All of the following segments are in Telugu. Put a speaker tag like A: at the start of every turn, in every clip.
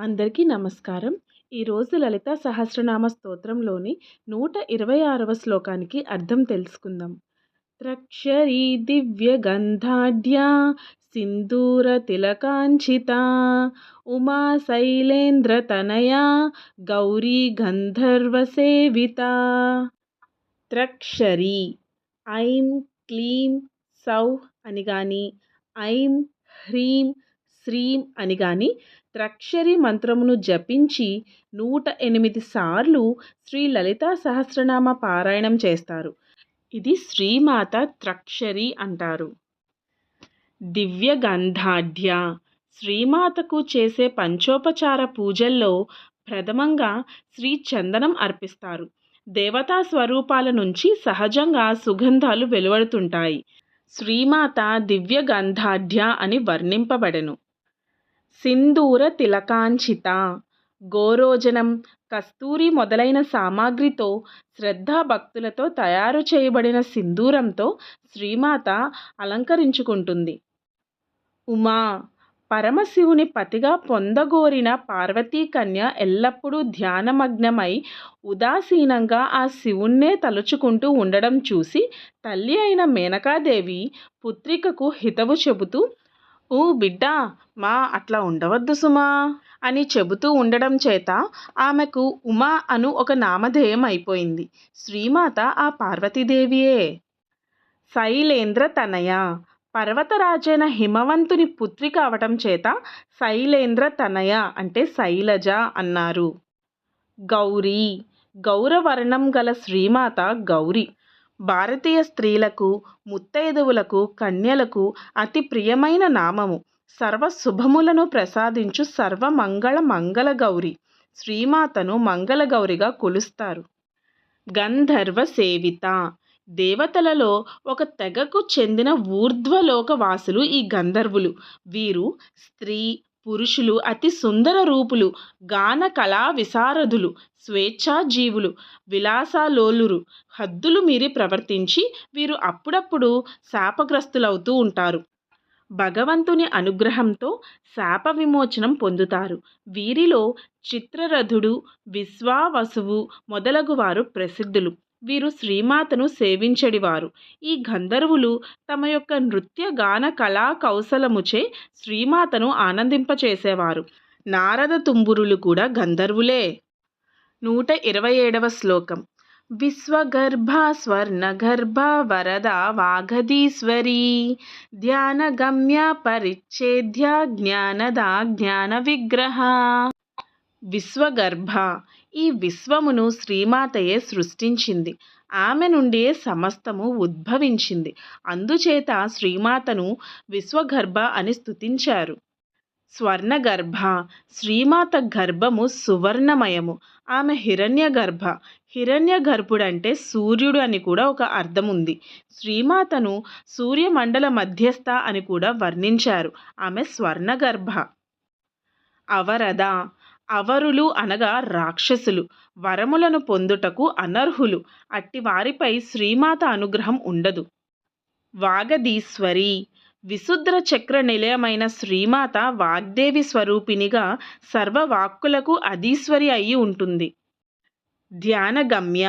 A: అందరికీ నమస్కారం. ఈరోజు లలిత సహస్రనామ స్తోత్రంలోని నూట ఇరవై ఆరవ శ్లోకానికి అర్థం తెలుసుకుందాం. త్రక్షరీ దివ్య గంధాఢ్యా సింధూర తిలకాంచిత ఉమా శైలేంద్ర తనయా గౌరీ గంధర్వ సేవిత. త్రక్షరి ఐం క్లీం సౌ అని కానీ ఐం హ్రీం శ్రీం అని కానీ త్రక్షరి మంత్రమును జపించి నూట ఎనిమిది సార్లు శ్రీ లలితా సహస్రనామ పారాయణం చేస్తారు. ఇది శ్రీమాత త్రక్షరి అంటారు. దివ్య గంధాఢ్య శ్రీమాతకు చేసే పంచోపచార పూజల్లో ప్రథమంగా శ్రీ చందనం అర్పిస్తారు. దేవతా స్వరూపాల నుంచి సహజంగా సుగంధాలు వెలువడుతుంటాయి. శ్రీమాత దివ్య గంధాఢ్య అని వర్ణింపబడెను. సింధూర తిలకాంచిత గోరోజనం కస్తూరి మొదలైన సామాగ్రితో శ్రద్ధాభక్తులతో తయారు చేయబడిన సింధూరంతో శ్రీమాత అలంకరించుకుంటుంది. ఉమా! పరమశివుని పతిగా పొందగోరిన పార్వతీ కన్య ఎల్లప్పుడూ ధ్యానమగ్నమై ఉదాసీనంగా ఆ శివుణ్ణే తలుచుకుంటూ ఉండడం చూసి తల్లి అయిన మేనకాదేవి పుత్రికకు హితవు చెబుతూ ఊ బిడ్డ మా అట్లా ఉండవద్దు సుమా అని చెబుతూ ఉండడం చేత ఆమెకు ఉమా అను ఒక నామధేయం అయిపోయింది శ్రీమాత ఆ పార్వతీదేవియే. శైలేంద్ర తనయ. పర్వతరాజైన హిమవంతుని పుత్రి కావటం చేత శైలేంద్ర తనయ అంటే శైలజ అన్నారు. గౌరీ. గౌరవర్ణం గల శ్రీమాత గౌరీ. భారతీయ స్త్రీలకు ముత్తైదువులకు కన్యలకు అతి ప్రియమైన నామము. సర్వ శుభములను ప్రసాదించు సర్వమంగళ మంగళ గౌరి. శ్రీమాతను మంగళగౌరిగా కొలుస్తారు. గంధర్వ సేవిత. దేవతలలో ఒక తెగకు చెందిన ఊర్ధ్వలోక వాసులు ఈ గంధర్వులు. వీరు స్త్రీ పురుషులు అతి సుందర రూపులు గాన కళా విశారదులు స్వేచ్ఛాజీవులు విలాసాలోలురు హద్దులు మీరి ప్రవర్తించి వీరు అప్పుడప్పుడు శాపగ్రస్తులవుతూ ఉంటారు. భగవంతుని అనుగ్రహంతో శాప విమోచనం పొందుతారు. వీరిలో చిత్రరథుడు విశ్వావసువు మొదలగువారు ప్రసిద్ధులు. వీరు శ్రీమాతను సేవించడివారు. ఈ గంధర్వులు తమ యొక్క నృత్య గాన కళా కౌశలముచే శ్రీమాతను ఆనందింపచేసేవారు. నారద తుంబురులు కూడా గంధర్వులే. నూట ఇరవై ఏడవ శ్లోకం. విశ్వగర్భ స్వర్ణగర్భ వరద వాగధీశ్వరీ ధ్యానగమ్య పరిచ్ఛేద్య జ్ఞానద జ్ఞాన విగ్రహ. విశ్వగర్భ. ఈ విశ్వమును శ్రీమాతయే సృష్టించింది. ఆమె నుండే సమస్తము ఉద్భవించింది. అందుచేత శ్రీమాతను విశ్వగర్భ అని స్తుతించారు. స్వర్ణగర్భ. శ్రీమాత గర్భము సువర్ణమయము. ఆమె హిరణ్య గర్భ హిరణ్య గర్భుడంటే సూర్యుడు అని కూడా ఒక అర్థం ఉంది శ్రీమాతను సూర్యమండల మధ్యస్థ అని కూడా వర్ణించారు. ఆమె స్వర్ణగర్భ. అవరద. అవరులు అనగా రాక్షసులు. వరములను పొందుటకు అనర్హులు. అట్టి వారిపై శ్రీమాత అనుగ్రహం ఉండదు. వాగదీశ్వరి. విశుద్ర చక్ర నిలయమైన శ్రీమాత వాగ్దేవి స్వరూపినిగా సర్వవాక్కులకు అధీశ్వరి అయి ఉంటుంది. ధ్యానగమ్య.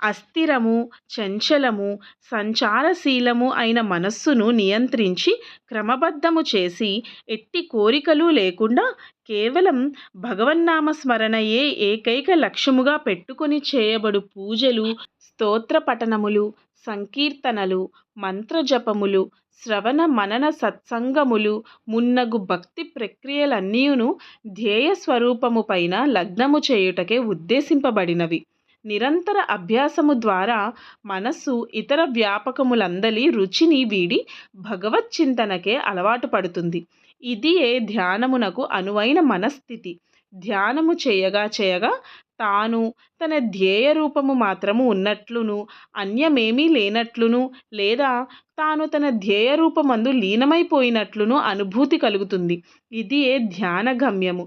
A: అస్థిరము చంచలము సంచారశీలము అయిన మనస్సును నియంత్రించి క్రమబద్ధము చేసి ఎట్టి కోరికలు లేకుండా కేవలం భగవన్నామ స్మరణయే ఏకైక లక్ష్యముగా పెట్టుకొని చేయబడు పూజలు స్తోత్ర పఠనములు సంకీర్తనలు మంత్రజపములు శ్రవణ మనన సత్సంగములు మున్నగు భక్తి ప్రక్రియలన్నీయును ధ్యేయ స్వరూపము పైన లగ్నము చేయుటకే ఉద్దేశింపబడినవి. నిరంతర అభ్యాసము ద్వారా మనస్సు ఇతర వ్యాపకములందలి రుచిని వీడి భగవత్ చింతనకే అలవాటు పడుతుంది. ఇది ఏ ధ్యానమునకు అనువైన మనస్థితి. ధ్యానము చేయగా చేయగా తాను తన ధ్యేయ రూపము మాత్రము ఉన్నట్లును అన్యమేమీ లేనట్లును లేదా తాను తన ధ్యేయ రూపమందు లీనమైపోయినట్లును అనుభూతి కలుగుతుంది. ఇది ఏ ధ్యాన గమ్యము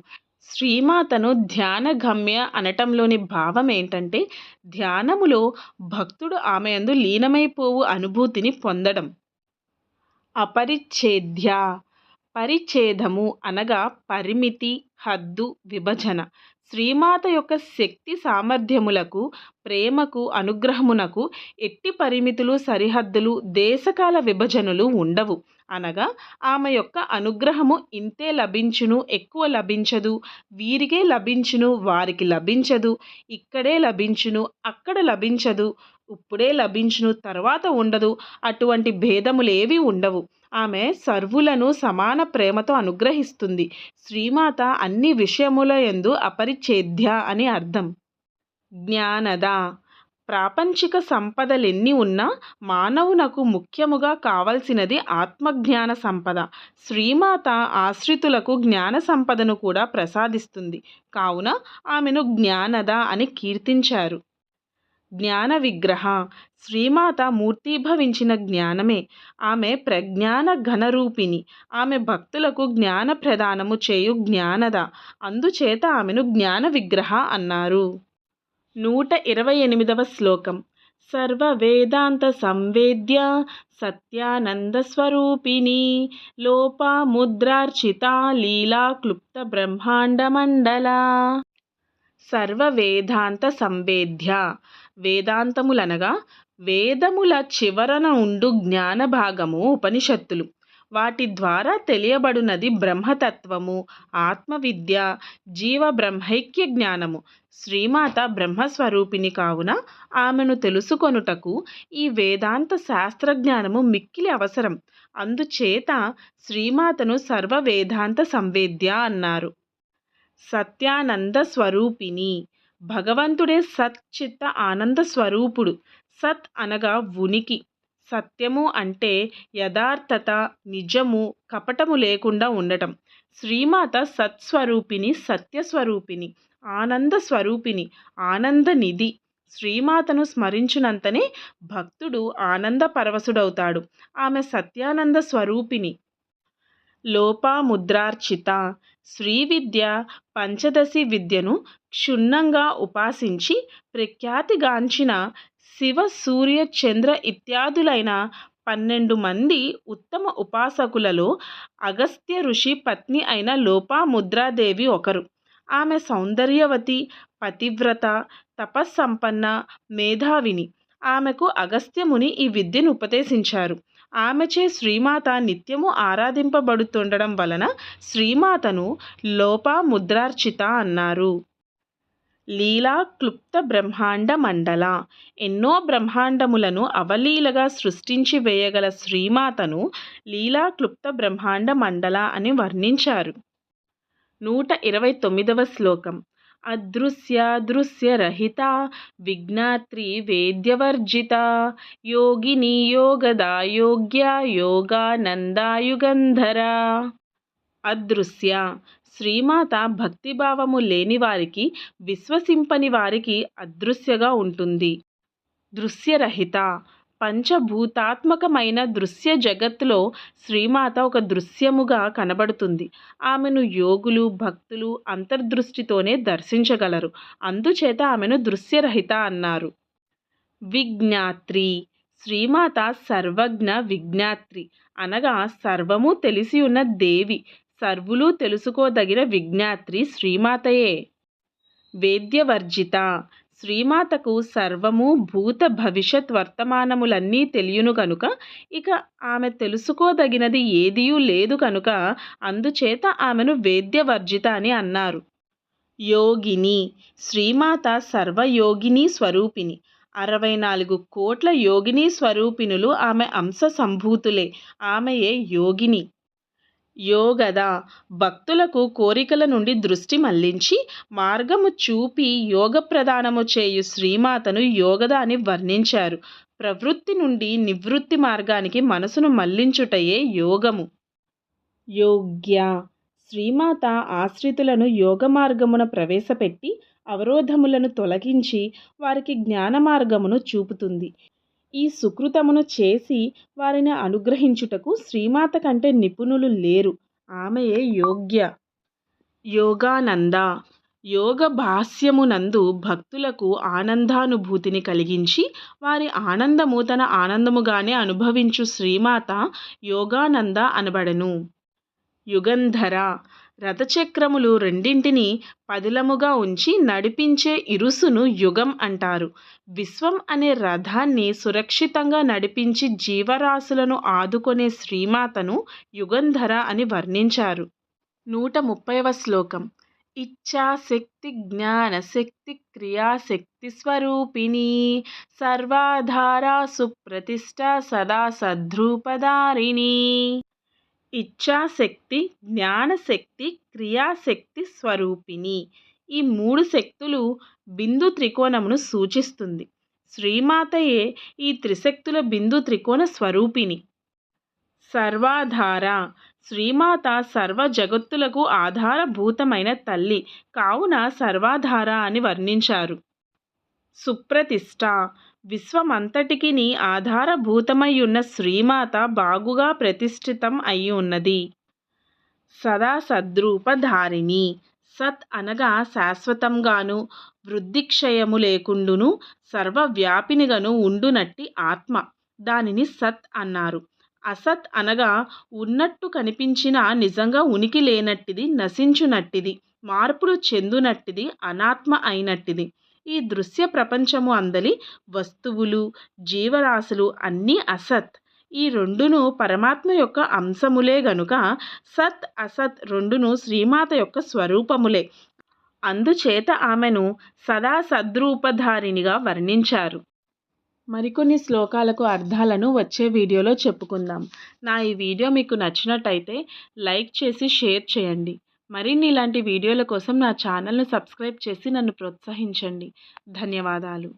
A: శ్రీమాతను ధ్యాన గమ్య అనటంలోని భావం ఏంటంటే ధ్యానములో భక్తుడు ఆమె అందు లీనమైపోవు అనుభూతిని పొందడం. అపరిచ్ఛేద్య పరిచ్ఛేదము అనగా పరిమితి హద్దు విభజన. శ్రీమాత యొక్క శక్తి సామర్థ్యములకు ప్రేమకు అనుగ్రహమునకు ఎట్టి పరిమితులు సరిహద్దులు దేశకాల విభజనలు ఉండవు. అనగా ఆమె యొక్క అనుగ్రహము ఇంతే లభించును ఎక్కువ లభించదు. వీరికే లభించును వారికి లభించదు. ఇక్కడే లభించును అక్కడ లభించదు. ఇప్పుడే లభించును తర్వాత ఉండదు. అటువంటి భేదములేవి ఉండవు. ఆమె సర్వులను సమాన ప్రేమతో అనుగ్రహిస్తుంది. శ్రీమాత అన్ని విషయముల ఎందు అపరిచ్ఛేద్య అని అర్థం. జ్ఞానద ప్రాపంచిక సంపదలెన్ని ఉన్నా మానవునకు ముఖ్యముగా కావలసినది ఆత్మజ్ఞాన సంపద. శ్రీమాత ఆశ్రితులకు జ్ఞాన సంపదను కూడా ప్రసాదిస్తుంది. కావున ఆమెను జ్ఞానద అని కీర్తించారు. జ్ఞాన విగ్రహ. శ్రీమాత మూర్తీభవించిన జ్ఞానమే. ఆమె ప్రజ్ఞాన ఘనరూపిణి. ఆమె భక్తులకు జ్ఞాన ప్రదానము చేయు జ్ఞానద. అందుచేత ఆమెను జ్ఞాన విగ్రహ అన్నారు. నూట ఇరవై ఎనిమిదవ శ్లోకం. సర్వ వేదాంత సంవేద్య సత్యానంద స్వరూపిణి లోపముద్రార్చిత లీలా క్లుప్త బ్రహ్మాండ మండల. సర్వ వేదాంత సంవేద్య వేదాంతములనగా వేదముల చివరన ఉండు జ్ఞాన భాగము ఉపనిషత్తులు. వాటి ద్వారా తెలియబడునది బ్రహ్మతత్వము ఆత్మవిద్య జీవ బ్రహ్మైక్య జ్ఞానము. శ్రీమాత బ్రహ్మస్వరూపిణి కావున ఆమెను తెలుసుకొనుటకు ఈ వేదాంత శాస్త్రజ్ఞానము మిక్కిలి అవసరం. అందుచేత శ్రీమాతను సర్వ వేదాంత సంవేద్య అన్నారు. సత్యానంద స్వరూపిణి. భగవంతుడే సచ్చిత్త ఆనంద స్వరూపుడు. సత్ అనగా ఉనికి. సత్యము అంటే యథార్థత నిజము కపటము లేకుండా ఉండటం. శ్రీమాత సత్స్వరూపిణి సత్యస్వరూపిణి ఆనంద స్వరూపిణి ఆనంద నిధి. శ్రీమాతను స్మరించినంతనే భక్తుడు ఆనంద పరవశుడవుతాడు. ఆమె సత్యానంద స్వరూపిణి. లోపాముద్రార్చిత. శ్రీ విద్య పంచదశి విద్యను క్షుణ్ణంగా ఉపాసించి ప్రఖ్యాతిగాంచిన శివ సూర్య చంద్ర ఇత్యాదులైన పన్నెండు మంది ఉత్తమ ఉపాసకులలో అగస్త్య ఋషి పత్ని అయిన లోపాముద్రాదేవి ఒకరు. ఆమె సౌందర్యవతి పతివ్రత తపస్సంపన్న మేధావిని. ఆమెకు అగస్త్యముని ఈ విద్యను ఉపదేశించారు. ఆమెచే శ్రీమాత నిత్యము ఆరాధింపబడుతుండడం వలన శ్రీమాతను లోపాముద్రార్చిత అన్నారు. లీలా క్లుప్త బ్రహ్మాండ మండల. ఎన్నో బ్రహ్మాండములను అవలీలగా సృష్టించి వేయగల శ్రీమాతను లీలా క్లుప్త బ్రహ్మాండ మండల అని వర్ణించారు. నూట ఇరవై తొమ్మిదవ శ్లోకం. అదృశ్యాదృశ్యరహిత విజ్ఞాత్రి వేద్యవర్జిత యోగిని యోగదా యోగ్య యోగానందాయుగంధర. అదృశ్య శ్రీమాత భక్తిభావము లేని వారికి విశ్వసింపని వారికి అదృశ్యగా ఉంటుంది. దృశ్యరహిత. పంచభూతాత్మకమైన దృశ్య జగత్తులో శ్రీమాత ఒక దృశ్యముగా కనబడుతుంది. ఆమెను యోగులు భక్తులు అంతర్దృష్టితోనే దర్శించగలరు. అందుచేత ఆమెను దృశ్యరహిత అన్నారు. విజ్ఞాత్రి. శ్రీమాత సర్వజ్ఞ విజ్ఞాత్రి అనగా సర్వము తెలిసి ఉన్న దేవి. సర్వులు తెలుసుకోదగిన విజ్ఞాత్రి శ్రీమాతయే. వేద్యవర్జిత శ్రీమాతకు సర్వము భూత భవిష్యత్ వర్తమానములన్నీ తెలియను కనుక ఇక ఆమె తెలుసుకోదగినది ఏదియూ లేదు కనుక అందుచేత ఆమెను వేద్యవర్జిత అని అన్నారు. యోగిని శ్రీమాత సర్వయోగిని స్వరూపిణి. అరవై నాలుగు కోట్ల యోగిని స్వరూపిణులు ఆమె అంశ సంభూతులే ఆమెయే యోగిని. యోగద. భక్తులకు కోరికల నుండి దృష్టి మళ్ళించి మార్గము చూపి యోగ ప్రదానము చేయు శ్రీమాతను యోగద అని వర్ణించారు. ప్రవృత్తి నుండి నివృత్తి మార్గానికి మనసును మళ్ళించుటయే యోగము. యోగ్య. శ్రీమాత ఆశ్రితులను యోగ మార్గమున ప్రవేశపెట్టి అవరోధములను తొలగించి వారికి జ్ఞాన మార్గమును చూపుతుంది. ఈ సుకృతమును చేసి వారిని అనుగ్రహించుటకు శ్రీమాత కంటే నిపుణులు లేరు. ఆమెయే యోగ్య. యోగానంద. యోగ భాష్యమునందు భక్తులకు ఆనందానుభూతిని కలిగించి వారి ఆనందము తన ఆనందముగానే అనుభవించు శ్రీమాత యోగానంద అనబడను. యుగంధర. రథచక్రములు రెండింటిని పదిలముగా ఉంచి నడిపించే ఇరుసును యుగం అంటారు. విశ్వం అనే రథాన్ని సురక్షితంగా నడిపించి జీవరాశులను ఆదుకునే శ్రీమాతను యుగంధర అని వర్ణించారు. నూట ముప్పైవ శ్లోకం. ఇచ్ఛాశక్తి జ్ఞానశక్తి క్రియాశక్తి స్వరూపిణి. సర్వాధారా సుప్రతిష్ట సదా సద్రూపదారిణి ఇచ్ఛాశక్తి జ్ఞానశక్తి క్రియాశక్తి స్వరూపిణి. ఈ మూడు శక్తులు బిందు త్రికోణమును సూచిస్తుంది. శ్రీమాతయే ఈ త్రిశక్తుల బిందు త్రికోణ స్వరూపిణి. సర్వాధార. శ్రీమాత సర్వ జగత్తులకు ఆధారభూతమైన తల్లి. కావున సర్వాధార అని వర్ణించారు. సుప్రతిష్ట విశ్వమంతటికి ఆధారభూతమై ఉన్న శ్రీమాత బాగుగా ప్రతిష్ఠితం అయి ఉన్నది సదా సద్రూపధారిణి. సత్ అనగా శాశ్వతంగాను వృద్ధిక్షయము లేకుండును సర్వవ్యాపినిగను ఉండునట్టి ఆత్మ. దానిని సత్ అన్నారు. అసత్ అనగా ఉన్నట్టు కనిపించిన నిజంగా ఉనికి లేనట్టిది నశించునట్టిది మార్పులు చెందునట్టిది అనాత్మ అయినట్టిది. ఈ దృశ్య ప్రపంచము అందలి వస్తువులు జీవరాశులు అన్నీ అసత్. ఈ రెండును పరమాత్మ యొక్క అంశములే గనుక సత్ అసత్ రెండును శ్రీమాత యొక్క స్వరూపములే. అందుచేత ఆమెను సదా సద్రూపధారిణిగా వర్ణించారు. మరికొన్ని శ్లోకాలకు అర్థాలను వచ్చే వీడియోలో చెప్పుకుందాం. నా ఈ వీడియో మీకు నచ్చినట్టయితే లైక్ చేసి షేర్ చేయండి. మరిన్ని ఇలాంటి వీడియోల కోసం నా ఛానల్ను సబ్స్క్రైబ్ చేసి నన్ను ప్రోత్సహించండి. ధన్యవాదాలు.